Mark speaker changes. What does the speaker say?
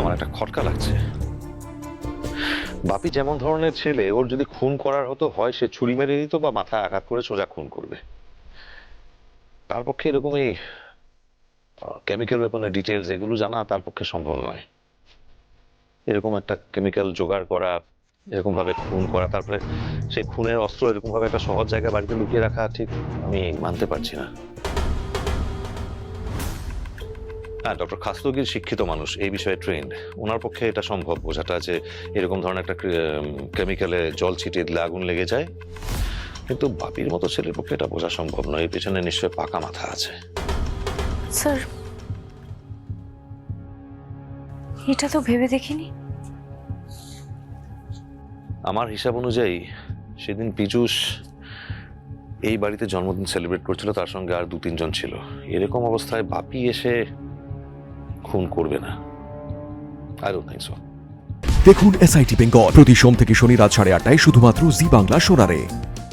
Speaker 1: আমার একটা খটকা লাগছে। বাপি যেমন ধরনের ছেলে, ওর যদি খুন করার হতো, হয় সে ছুরি মেরে দিত বা মাথায় আঘাত করে সোজা খুন করবে। তার পক্ষে এরকম এই কেমিক্যাল ওয়েপনের ডিটেলস এগুলো জানা তার পক্ষে সম্ভব নয়। এরকম একটা কেমিক্যাল জোগাড় করা এরকম ভাবে খুন করা, তারপরে সেই খুনের অস্ত্র এরকম ভাবে একটা সহজ জায়গায় বাড়িতে লুকিয়ে রাখা, ঠিক আমি মানতে পারছি না। হ্যাঁ ডক্টর খাস্তগির শিক্ষিত মানুষ এই বিষয়ে ট্রেন্ড ওনার পক্ষে এটা সম্ভব বোঝাটা যে এরকম ধরনের একটা কেমিক্যালে জল ছিটিয়ে দিলে আগুন লেগে যায়। কিন্তু বাপির মতো ছেলের পক্ষে এটা বোঝা সম্ভব নয় এর পেছনে নিশ্চয়ই পাকা মাথা আছে।
Speaker 2: স্যার এটা তো ভেবে দেখিনি।
Speaker 1: আমার হিসাব অনুযায়ী সেদিন পীযুষ এই বাড়িতে জন্মদিন সেলিব্রেট করছিল তার সঙ্গে আর দু তিনজন ছিল। এরকম অবস্থায় বাপি এসে খুন করবে না। আই ডোন্ট থিংক সো
Speaker 3: দেখুন এসআইটি বেঙ্গল প্রতি সোম থেকে শনি রাত সাড়ে আটটায় শুধুমাত্র জি বাংলা সোনারে।